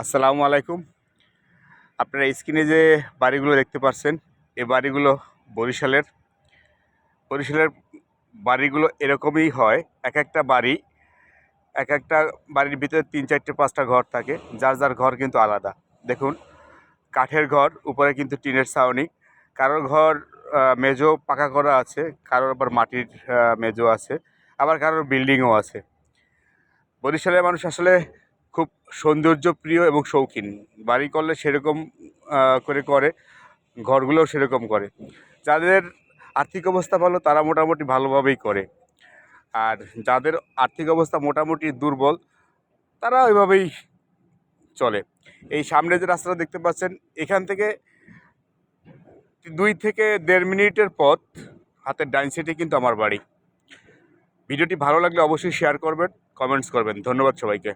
আসসালামু আলাইকুম। আপনারা স্ক্রিনে যে বাড়িগুলো দেখতে পাচ্ছেন এই বাড়িগুলো বরিশালের। বরিশালের বাড়িগুলো এরকমই হয় এক একটা বাড়ি এক একটা বাড়ির ভিতরে তিন, চারটে, পাঁচটা ঘর থাকে, যার যার ঘর কিন্তু আলাদা। দেখুন, কাঠের ঘর, উপরে কিন্তু টিনের ছাউনি। কারোর ঘর মেজো পাকা করা আছে, কারোর আবার মাটির মেজো আছে, আবার কারোর বিল্ডিংও আছে। বরিশালের মানুষ আসলে খুব সৌন্দর্যপ্রিয় এবং শৌখিন। বাড়ি করলে সেরকম করে করে, ঘরগুলোও সেরকম করে। যাদের আর্থিক অবস্থা ভালো, তারা মোটামুটি ভালোভাবেই করে। আর যাদের আর্থিক অবস্থা মোটামুটি দুর্বল, তারা ওইভাবেই চলে। এই সামনে যে রাস্তাটা দেখতে পাচ্ছেন, এখান থেকে দুই থেকে দেড় মিনিটের পথ, হাতের ডাইন সাইডে কিন্তু আমার বাড়ি। ভিডিওটি ভালো লাগলে অবশ্যই শেয়ার করবেন, কমেন্টস করবেন। ধন্যবাদ সবাইকে।